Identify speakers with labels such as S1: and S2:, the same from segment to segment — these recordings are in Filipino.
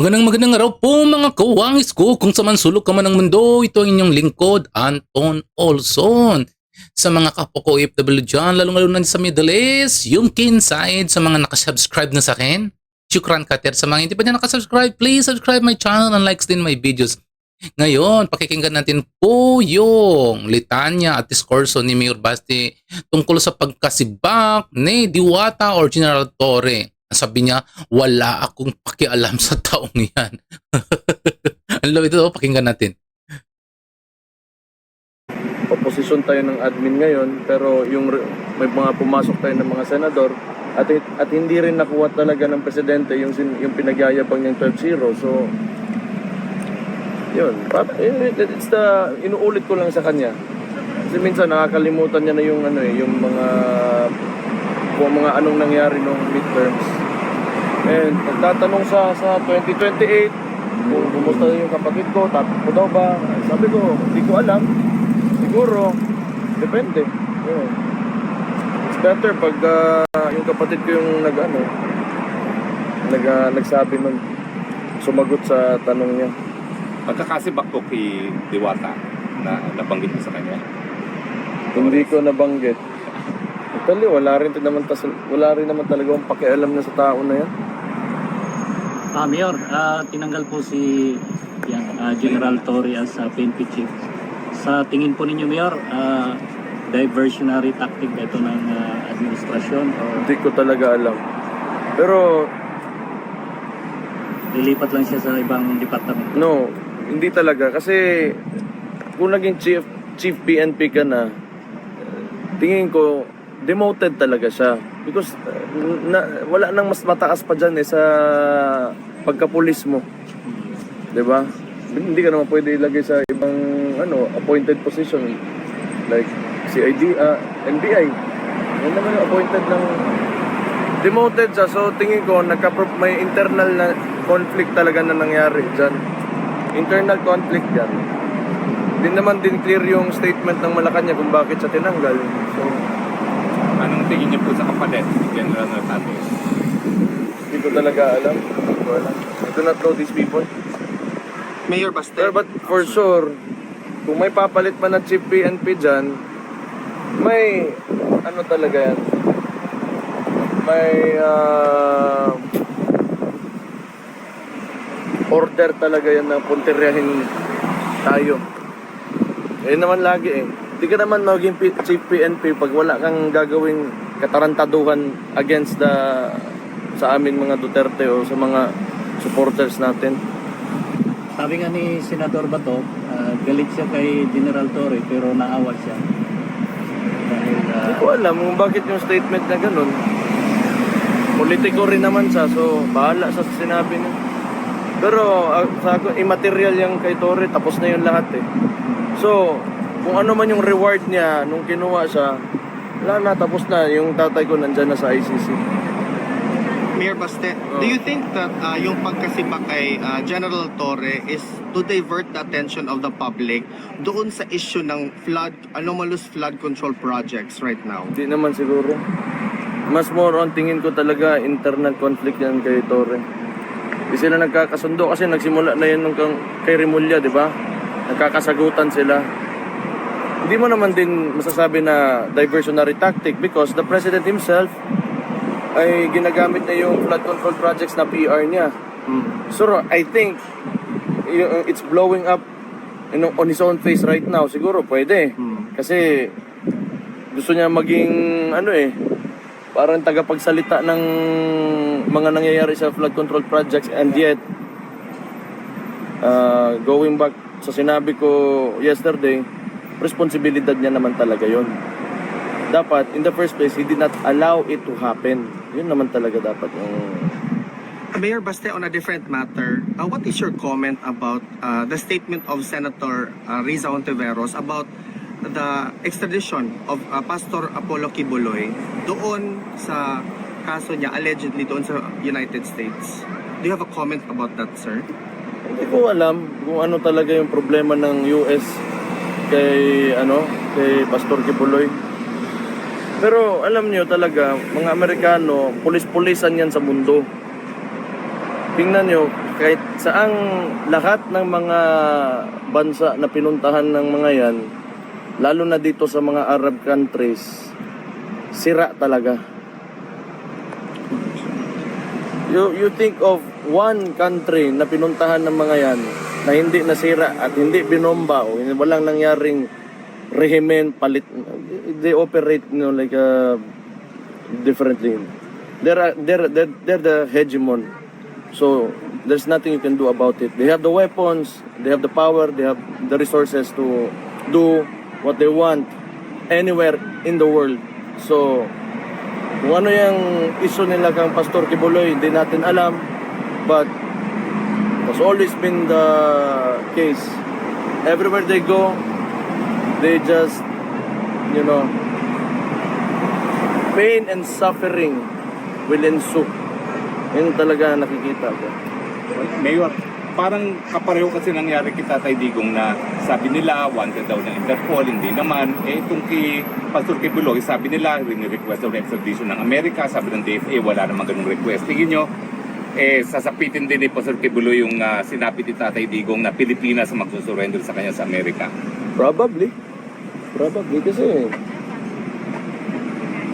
S1: Magandang magandang araw po mga kawangis ko kung sa man sulok ka man ng mundo. Ito ang inyong lingkod, Anton Olson. Sa mga kapwa ko OFW dyan, lalong lalo na sa Middle East, yung kinside sa mga nakasubscribe na sa akin. Shukran kater sa mga hindi pa dyan nakasubscribe, please subscribe my channel and likes din my videos. Ngayon, pakikinggan natin po yung litanya at diskurso ni Mayor Basti tungkol sa pagkasibak ni Diwata or General Torre. Sabi niya, wala akong pakialam sa taong yan. Ang lawit ito, pakinggan natin.
S2: opposition tayo ng admin ngayon pero yung may mga pumasok tayo ng mga senador at at hindi rin nakuha talaga ng presidente yung yung pinagyayabang niyang 12-0 so yun eh, it's the inuulit ko lang sa kanya kasi minsan nakakalimutan niya na yung ano eh yung mga kung mga anong nangyari nung midterms and nagtatanong sa sa 2028 kung kumusta yung kapatid ko tapos ko daw ba sabi ko hindi ko alam Siguro, depende. Yun. It's better pag ah, yung kapatid ko yung nag ano, nag, ah, nagsabi nun, sumagot sa tanong niya.
S3: Pagkakasibak ko kay Diwata na nabanggit mo sa kanya.
S2: Hindi ko nabanggit. Actually, wala rin naman tas, wala rin naman talaga akong pakialam na sa tao na yan.
S4: Ah, Mayor, ah, tinanggal po si yan, ah, General Torre as ah, PNP chief. Sa tingin po ninyo, Mayor, ah, diversionary tactic ba ito ng ah, administrasyon o
S2: Hindi ko talaga alam. Pero,
S4: lilipat lang siya sa ibang department?
S2: no, hindi talaga. Kasi, kung naging chief, chief PNP ka na, tingin ko, demoted talaga siya. Because, uh, na, wala nang mas mataas pa dyan eh sa pagkapulis mo. 'Di ba? Hindi ka naman pwede ilagay sa ibang ano appointed position like CID, ah, NBI. Yan naman yung appointed ng demoted siya. So tingin ko nagka may internal na conflict talaga na nangyari diyan. Internal conflict yan. Hindi naman din clear yung statement ng Malacanang kung bakit siya tinanggal. So
S3: tingin niyo po sa kapatid ni General Natate?
S2: hindi ko talaga alam. Hindi ko alam. I do not know these people.
S5: Mayor Baste,
S2: Pero but for sure, kung may papalit man ng chief PNP dyan, may ano talaga yan. May ah, order talaga yan na puntiryahin tayo. Eh naman lagi eh. Hindi ka naman maging chief PNP pag wala kang gagawing katarantaduhan against the sa amin mga Duterte o sa mga supporters natin.
S4: Sabi nga ni Senador Bato, ah, galit siya kay General Torre pero naawa siya. Dahil ah,
S2: Hindi ko alam kung bakit yung statement na ganun. Politiko rin naman siya, so bahala sa sinabi niya. Pero ah, sa akin, immaterial yung kay Torre, tapos na yung lahat eh. So, kung ano man yung reward niya nung kinuha siya, wala na, tapos na. Yung tatay ko nandyan na sa ICC.
S5: Mayor Baste,
S2: Oh.
S5: do you think that uh, yung pagkasibak kay uh, General Torre is to divert the attention of the public doon sa issue ng flood, anomalous flood control projects right now?
S2: Hindi naman siguro. Mas more on tingin ko talaga internal conflict yan kay Torre. Hindi sila nagkakasundo kasi nagsimula na yan nung kang- kay Remulla, di ba? Nagkakasagutan sila. Hindi mo naman din masasabi na diversionary tactic because the president himself ay ginagamit na yung flood control projects na PR niya. So I think y- it's blowing up you know, on his own face right now. Siguro pwede. Kasi gusto niya maging ano eh parang tagapagsalita ng mga nangyayari sa flood control projects and yet uh, going back sa sinabi ko yesterday responsibilidad niya naman talaga yon dapat in the first place he did not allow it to happen yun naman talaga dapat yung
S5: Mayor Baste, on a different matter, uh, what is your comment about uh, the statement of Senator uh, Riza Ontiveros about the extradition of uh, Pastor Apollo Kibuloy doon sa kaso niya, allegedly doon sa United States? Do you have a comment about that, sir?
S2: Hindi ko alam kung ano talaga yung problema ng US kay ano, kay Pastor Kibuloy. Pero alam niyo talaga, mga Amerikano, pulis-pulisan yan sa mundo. tingnan nyo, kahit saang lahat ng mga bansa na pinuntahan ng mga yan, lalo na dito sa mga Arab countries, sira talaga. You, you think of one country na pinuntahan ng mga yan na hindi nasira at hindi binomba o walang nangyaring rehimen palit they operate you know like uh, differently. They're, uh, they're they're they're the hegemon. So there's nothing you can do about it. They have the weapons they have the power they have the resources to do what they want anywhere in the world. So kung ano yung issue nila kang Pastor Kibuloy, hindi natin alam. But has always been the case. Everywhere they go, they just, you know, pain and suffering will ensue. Yun talaga nakikita ko.
S3: Mayor, parang kapareho kasi nangyari kay Tatay Digong na sabi nila wanted daw ng Interpol, hindi naman. Eh itong kay Pastor Kibuloy, sabi nila rini-request daw ng extradition ng Amerika, sabi ng DFA wala namang ganung request. Tingin nyo, eh sasapitin din ni Pastor Kibuloy yung uh, sinabi ni Tatay Digong na Pilipinas magsusurrender sa kanya sa Amerika.
S2: Probably. Probably kasi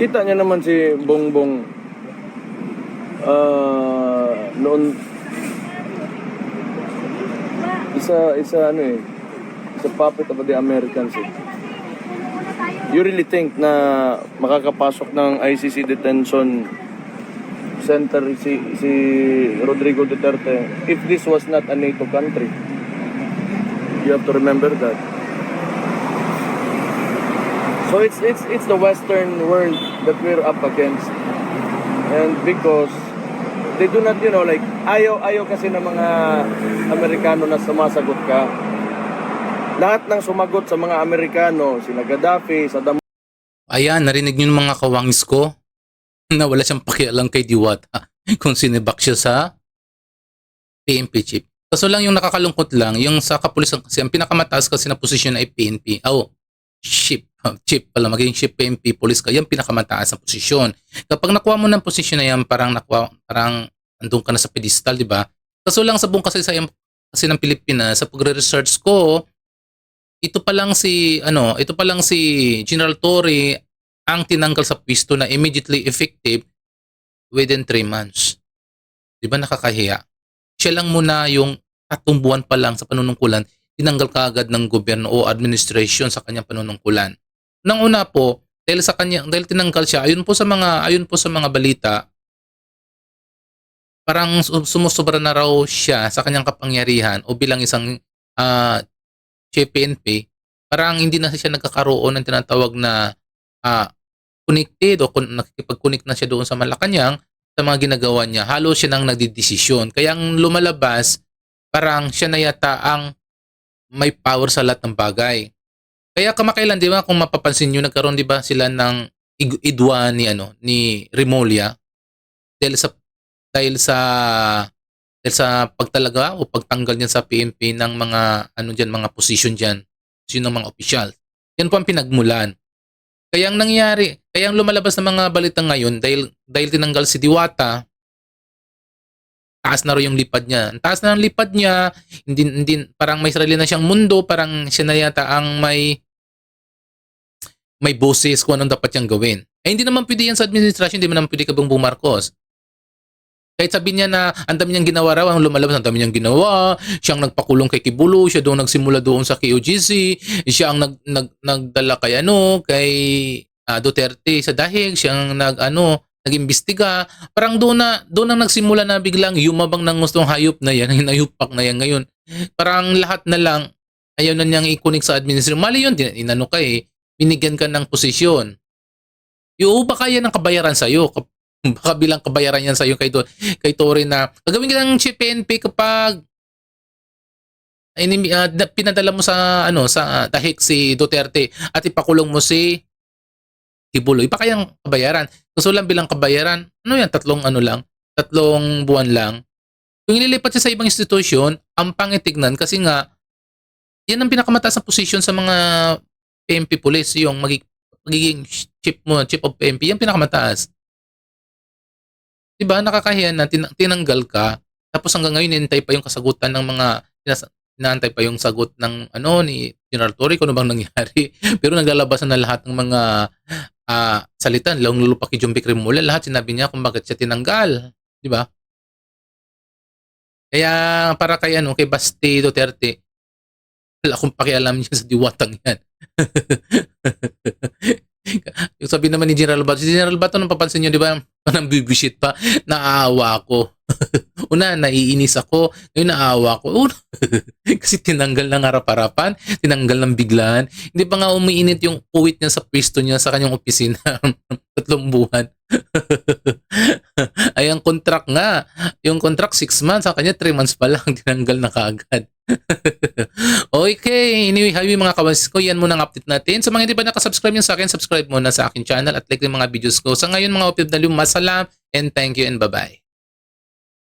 S2: kita niya naman si Bongbong ah noon isa isa ano eh isa puppet of the Americans eh. You really think na makakapasok ng ICC detention center si si Rodrigo Duterte if this was not a NATO country? You have to remember that. So it's it's it's the Western world that we're up against, and because they do not, you know, like ayaw ayaw kasi ng mga Amerikano na sumasagot ka. Lahat ng sumagot sa mga Amerikano, sila Gaddafi, Saddam
S1: Ayan, narinig niyo mga kawangis ko na wala siyang pakialam kay Diwata kung sinibak siya sa PNP chief. Kaso lang yung nakakalungkot lang, yung sa kapulisan kasi, ang pinakamataas kasi na posisyon ay PNP. Oh, ship, chief pala, maging chief PNP, police ka, yan pinakamataas na posisyon. Kapag nakuha mo ng posisyon na yan, parang nakuha, parang andun ka na sa pedestal, di ba? Kaso lang sa buong kasaysayan kasi ng Pilipinas, sa pagre-research ko, ito pa lang si ano, ito pa lang si General Torre ang tinanggal sa pwesto na immediately effective within 3 months. 'Di ba nakakahiya? Siya lang muna yung tatlong pa lang sa panunungkulan, tinanggal kaagad ng gobyerno o administration sa kanyang panunungkulan. Nang una po, dahil sa kanya, dahil tinanggal siya, ayun po sa mga ayun po sa mga balita, parang su- sumusobra na raw siya sa kanyang kapangyarihan o bilang isang ah, chief PNP, parang hindi na siya nagkakaroon ng tinatawag na ah, connected o nakikipag-connect na siya doon sa Malacanang sa mga ginagawa niya. Halo siya nang nagdidesisyon. Kaya ang lumalabas, parang siya na yata ang may power sa lahat ng bagay. Kaya kamakailan, di ba, kung mapapansin nyo, nagkaroon, di ba, sila ng idwa ni, ano, ni Remolia dahil sa dahil sa dahil sa pagtalaga o pagtanggal niya sa PNP ng mga ano diyan mga position diyan sino mga official yan po ang pinagmulan kaya ang nangyari kaya ang lumalabas ng mga balita ngayon dahil dahil tinanggal si Diwata taas na raw yung lipad niya. Ang taas na ng lipad niya hindi, hindi parang may sarili na siyang mundo parang siya na yata ang may may boses kung anong dapat niyang gawin. Eh hindi naman pwede yan sa administration hindi naman pwede ka Bongbong Marcos kahit sabi niya na ang dami niyang ginawa raw, ang lumalabas, ang dami niyang ginawa, siyang nagpakulong kay Kibulo, siya doon nagsimula doon sa KOGC, siya ang nag, nag, nagdala kay ano, kay ah, Duterte sa dahig, siyang nag ano, nag-imbestiga. Parang doon na doon na nagsimula na biglang yumabang ng gustong hayop na yan, hinayupak na yan ngayon. Parang lahat na lang ayaw na niyang i-connect sa administration. Mali yun, inano ka eh, binigyan ka ng posisyon. Yung ba kaya ng kabayaran sa'yo? Kap- Baka bilang kabayaran yan sa'yo kay, Do- kay Tory na gagawin ka ng chief PNP kapag ah, na- pinadala mo sa ano sa dahik si Duterte at ipakulong mo si Tibulo. Iba kayang kabayaran. Gusto lang bilang kabayaran. Ano yan? Tatlong ano lang? Tatlong buwan lang. Kung ililipat siya sa ibang institusyon, ang pangitignan kasi nga yan ang pinakamataas na position sa mga PMP police yung magig- magiging chief mo, chief of PMP, yung pinakamataas. 'Di ba? Nakakahiya na tin- tinanggal ka Tapos hanggang ngayon, inintay pa yung kasagutan ng mga, inaantay pa yung sagot ng ano ni General Torre kung ano bang nangyari. Pero naglalabas na lahat ng mga ah, salita, lalong lalo pa kay Jumbik Rimula, lahat sinabi niya kung bakit siya tinanggal. Di ba? Kaya para kay ano, kay Basti Duterte, wala akong pakialam niya sa diwatang yan. yung sabi naman ni General Bato, si General Bato, nung papansin niyo, di ba, nang bibisit pa, naaawa ako. Una, naiinis ako. Ngayon, naawa. Una, kasi tinanggal ng harap-harapan, tinanggal ng biglaan. Hindi pa nga umiinit yung puwit niya sa pwesto niya sa kanyang opisina. Tatlong buwan. Ay, ang contract nga. Yung contract, 6 months. Sa kanya, 3 months pa lang. Tinanggal na kaagad. okay. Anyway, hi mga kawas ko. Yan muna ang update natin. Sa mga hindi pa nakasubscribe yun sa akin, subscribe muna sa akin channel at like yung mga videos ko. Sa ngayon, mga OFW, masalam and thank you and bye-bye.